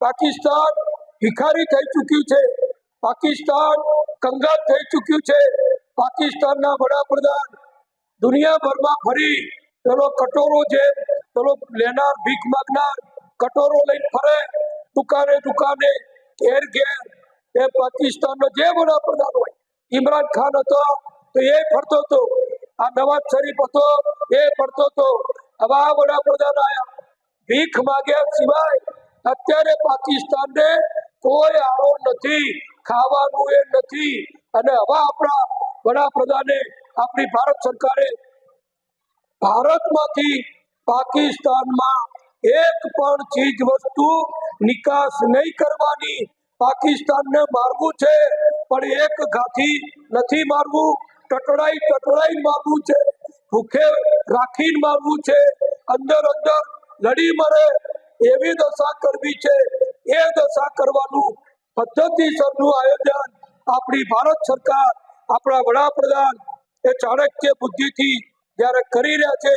પાકિસ્તાન ભિખારી થઈ ચૂક્યું છે. પાકિસ્તાન કંગાલ થઈ ચૂક્યું છે. પાકિસ્તાનના વડાપ્રધાન દુનિયાભરમાં ફરી પેલો કટોરો છે પેલો લેનાર ભીખ માગનાર કટોરો લઈને ફરે, દુકાને દુકાને, ઘેર ઘેર એ પાકિસ્તાનનો જે વડાપ્રધાન હોય, ઇમરાન ખાન હતો, તો એ ફરતો હતો, આ નવાજ શરીફ હતો, એ ફરતો હતો. હવે આ વડાપ્રધાન આવ્યા ભીખ માગ્યા સિવાય અત્યારે પાકિસ્તાનને કોઈ આરો નથી, ખાવાનું એ નથી. અને હવે આપણા વડાપ્રધાને, આપણી ભારત સરકારે ભારતમાંથી પાકિસ્તાનમાં એક પણ ચીજ વસ્તુ નિકાસ નહીં કરવાની પાકિસ્તાનને મારવું છે, પણ એક ઘાથી નથી મારવું ટટડાઈ ટટડાઈ મારવું છે, ભૂખે રાખીને મારવું છે. અંદર અંદર લડી મરે એવી દશા કરવી છે, એ દશા કરવાનું પદ્ધતિસરનું આયોજન. આપણી ભારત સરકાર, આપણા વડાપ્રધાન એ ચાણક્ય બુદ્ધિથી જ્યારે કરી રહ્યા છે